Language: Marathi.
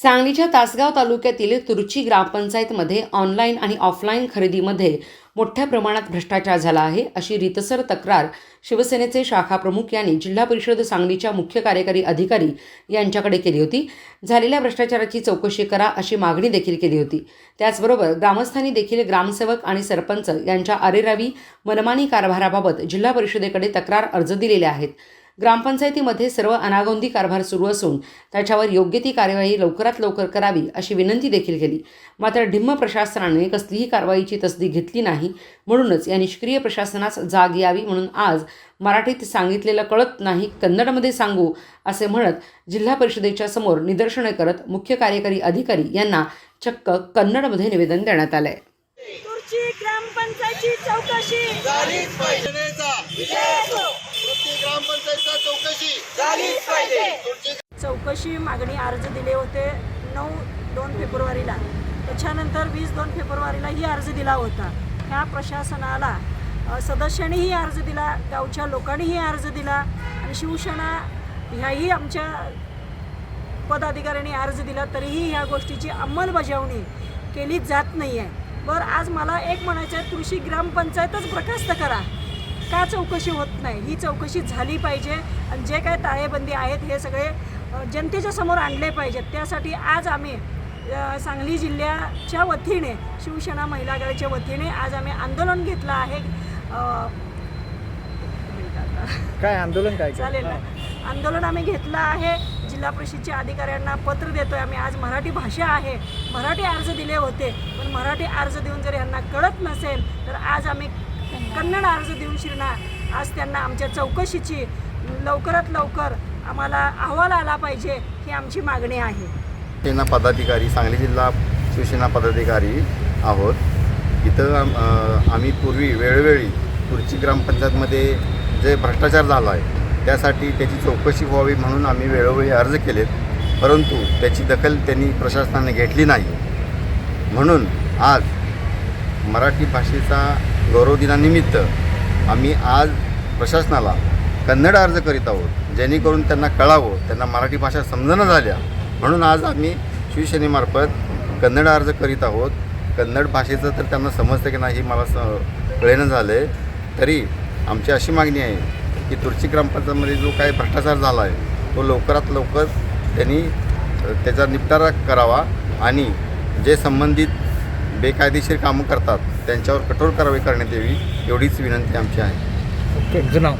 सांगलीच्या तासगाव तालुक्यातील तुर्ची ग्रामपंचायतमध्ये ऑनलाईन आणि ऑफलाईन खरेदीमध्ये मोठ्या प्रमाणात भ्रष्टाचार झाला आहे अशी रितसर तक्रार शिवसेनेचे शाखाप्रमुख यांनी जिल्हा परिषद सांगलीच्या मुख्य कार्यकारी अधिकारी यांच्याकडे केली होती. झालेल्या भ्रष्टाचाराची चौकशी करा अशी मागणी देखील केली होती. त्याचबरोबर ग्रामस्थांनी देखील ग्रामसेवक आणि सरपंच यांच्या अरेरावी मनमानी कारभाराबाबत जिल्हा परिषदेकडे तक्रार अर्ज दिलेले आहेत. ग्रामपंचायतीमध्ये सर्व अनागोंदी कारभार सुरू असून त्याच्यावर योग्य ती कार्यवाही लवकरात लवकर करावी अशी विनंती देखील केली. मात्र ढिम्म प्रशासनाने कसलीही कारवाईची तसदी घेतली नाही. म्हणूनच या निष्क्रिय प्रशासनास जाग यावी म्हणून आज मराठीत सांगितलेलं कळत नाही कन्नडमध्ये सांगू असे म्हणत जिल्हा परिषदेच्या समोर निदर्शने करत मुख्य कार्यकारी अधिकारी यांना चक्क कन्नडमध्ये निवेदन देण्यात आलंय. ग्रामपंचायतची चौकशी झालीच पाहिजे असो. प्रत्येक ग्रामपंचायतचा चौकशी झालीच पाहिजे. तुमची चौकशी मागणी अर्ज दिले होते नऊ दोन फेब्रुवारीला. त्याच्यानंतर वीस दोन फेब्रुवारीला ही अर्ज दिला होता. ह्या प्रशासनाला सदस्यांनीही अर्ज दिला गावच्या लोकांनीही अर्ज दिला आणि शिवसेना ह्याही आमच्या पदाधिकाऱ्यांनी अर्ज दिला तरीही ह्या गोष्टीची अंमलबजावणी केली जात नाही आहे बरं आज मला एक म्हणायचं आहे तुळशी ग्रामपंचायतच बरखास्त करा. का चौकशी होत नाही? ही चौकशी झाली पाहिजे आणि जे काय ताळेबंदी आहेत हे सगळे जनतेच्या समोर आणले पाहिजेत. त्यासाठी आज आम्ही सांगली जिल्ह्याच्या वतीने शिवसेना महिला आघाडीच्या वतीने आज आम्ही आंदोलन घेतलं आहे. काय आंदोलन काय? चालेल आंदोलन आम्ही घेतलं आहे. जिल्हा परिषदच्या अधिकाऱ्यांना पत्र देतोय आम्ही. आज मराठी भाषा आहे. मराठी अर्ज दिले होते. पण मराठी अर्ज देऊन जर यांना कळत नसेल तर आज आम्ही कन्नड अर्ज देऊन शिरणार. आज त्यांना आमच्या चौकशीची लवकरात लवकर आम्हाला अहवाल आला पाहिजे ही आमची मागणी आहे. शिवसेना पदाधिकारी सांगली जिल्हा शिवसेना पदाधिकारी आहोत. इथं आम्ही पूर्वी वेळोवेळी पुढची ग्रामपंचायतमध्ये जे भ्रष्टाचार झाला आहे त्यासाठी त्याची चौकशी व्हावी म्हणून आम्ही वेळोवेळी अर्ज केलेत. परंतु त्याची दखल त्यांनी प्रशासनाने घेतली नाही. म्हणून आज मराठी भाषेचा गौरव दिनानिमित्त आम्ही आज प्रशासनाला कन्नड अर्ज करीत आहोत जेणेकरून त्यांना कळावं त्यांना मराठी भाषा समजणं झाल्या. म्हणून आज आम्ही शिवसेनेमार्फत कन्नड अर्ज करीत आहोत. कन्नड भाषेचं तर त्यांना समजतं की नाही हे मला स कळेनं झालं आहे तरी आमची अशी मागणी आहे की तुर्ची ग्रामपंचायतमध्ये जो काही भ्रष्टाचार झाला आहे तो लवकरात लवकर त्यांनी त्याचा निपटारा करावा आणि जे संबंधित बेकायदेशीर कामं करतात त्यांच्यावर कठोर कारवाई करण्यात यावी एवढीच विनंती आमची आहे. ओके तुझं नाव?